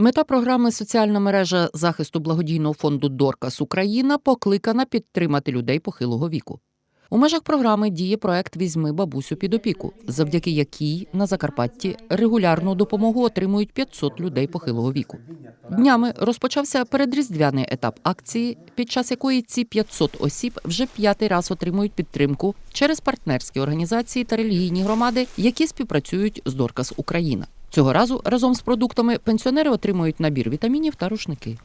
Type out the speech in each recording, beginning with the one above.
Мета програми Соціальна мережа захисту благодійного фонду Доркас Україна покликана підтримати людей похилого віку. У межах програми діє проект Візьми бабусю під опіку, завдяки якій на Закарпатті регулярну допомогу отримують 500 людей похилого віку. Днями розпочався передріздвяний етап акції, під час якої ці 500 осіб вже п'ятий раз отримують підтримку через партнерські організації та релігійні громади, які співпрацюють з Доркас Україна. Цього разу разом з продуктами пенсіонери отримують набір вітамінів та рушники.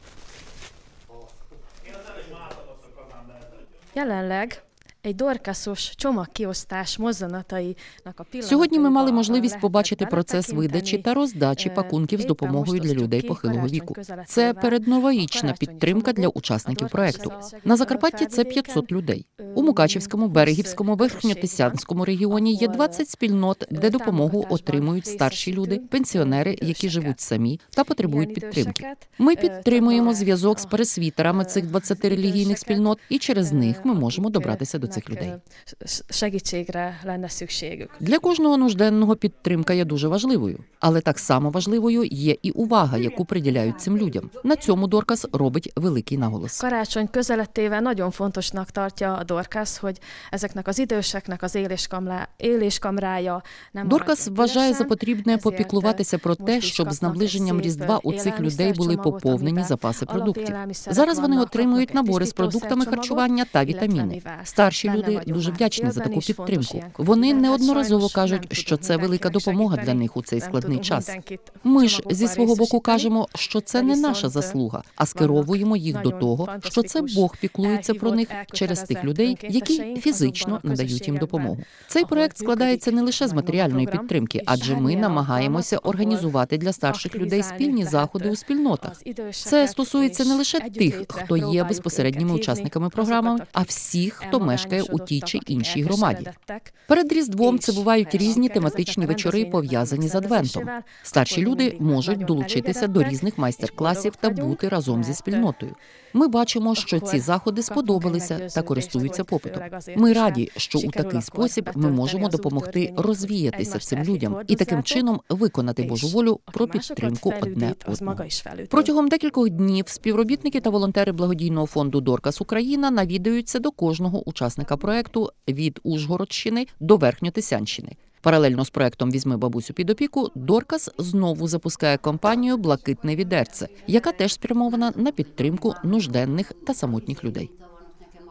Jelenleg egy dorkaszos csomagkiosztás mozzanatainak a Сьогодні ми мали можливість побачити процес видачі та роздачі Е, пакунків з допомогою для людей похилого віку. Це передноворічна підтримка для учасників проекту. На Закарпатті це felvidéken, 500 людей. е, У Мукачівському, Берегівському, Верхньотисянському регіоні є 20 спільнот, де е, допомогу отримують старші люди, пенсіонери, які живуть самі та потребують підтримки. Ми е, підтримуємо зв'язок з пересвітерами цих 20 релігійних спільнот, і через них ми можемо добратися до цих людей. Segítségre lenne szükségük. Для кожного нужденного підтримка є дуже важливою, але так само важливою є і увага, яку приділяють цим людям. На цьому Доркас робить великий наголос. Karácsony közelettével nagyon fontosnak tartja a Dorkász, hogy ezeknek az időseknek az éléskamrá, éléskamrája nem Доркас вважає за потрібне попіклуватися про те, щоб з наближенням Різдва у цих людей були поповнені запаси продуктів. Зараз вони отримують набори з продуктами харчування та вітаміни. Старші benne люди дуже вдячні за таку підтримку. Вони неодноразово кажуть, що це велика допомога для них у цей складний час. mindenkit Ми ж зі свого боку кажемо, що це не наша заслуга, а скеровуємо їх до того, що це Бог піклується про них через тих людей, які фізично надають їм допомогу. Цей проект складається не лише з матеріальної підтримки, адже ми намагаємося організувати для старших людей спільні заходи у спільнотах. Це стосується не лише тих, хто є безпосередніми учасниками програми, а всіх, хто мешкає у тій чи іншій громаді. Перед Різдвом це бувають різні тематичні вечори, пов'язані з Адвентом. Старші люди можуть долучитися до різних майстер-класів та бути разом зі спільнотою. Ми бачимо, що ці заходи сподобалися та користуються попитом. Ми раді, що у такий спосіб ми можемо допомогти розвіятися цим людям і таким чином виконати Божу волю про підтримку одне одного. Протягом декількох днів співробітники та волонтери благодійного фонду Доркас Україна навідуються до кожного учасника проекту від Ужгородщини до Верхньотисянщини. Паралельно з проектом Візьми бабусю під опіку Доркас знову запускає компанію Блакитне відерце, яка теж спрямована на підтримку нужденних та самотніх людей.